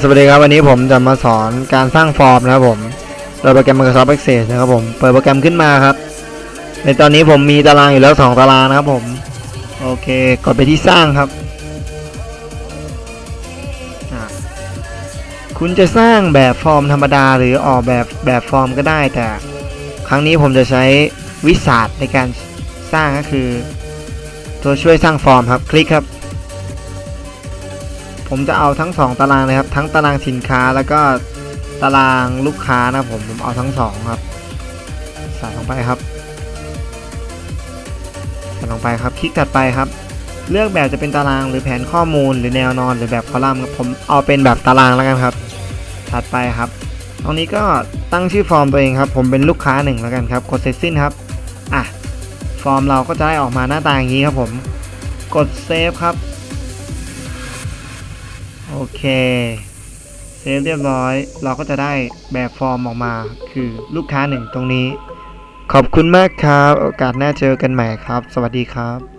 สวัสดีครับวันนี้ผมจะมาสอนการสร้างฟอร์มนะครับผมโดยโปรแกรม Microsoft Access นะครับผมเปิดโปรแกรมขึ้นมาครับ ในตอนนี้ผมมีตารางอยู่แล้ว 2 ตารางนะครับผม โอเคกดไปที่สร้างครับ คุณจะสร้างแบบฟอร์มธรรมดาหรือออกแบบแบบฟอร์มก็ได้ แต่ครั้งนี้ผมจะใช้วิสาดในการสร้างก็คือ ตัวช่วยสร้างฟอร์มครับคลิกครับ ผมจะเอาทั้ง 2 ตารางเลยครับ ทั้งตารางสินค้าแล้วก็ตารางลูกค้านะผมผมเอาทั้งสองครับใส่ลงไปครับใส่ลงไปครับคลิกถัดไปครับ เลือกแบบจะเป็นตารางหรือแผนข้อมูล หรือแนวนอนหรือแบบคอลัมน์ครับผมเอาเป็นแบบตารางแล้วกันครับ ถัดไปครับ ตรงนี้ก็ตั้งชื่อฟอร์มตัวเองครับ ผมเป็นลูกค้าหนึ่งแล้วกันครับกดเสร็จสิ้นครับอะฟอร์มเราก็จะได้ออกมาหน้าตาอย่างนี้ครับผม กดเซฟครับ โอเคเซฟเรียบร้อย เราก็จะได้แบบฟอร์มออกมาคือลูกค้าหนึ่งตรงนี้ ขอบคุณมากครับ โอกาสหน้าเจอกันใหม่ครับ สวัสดีครับ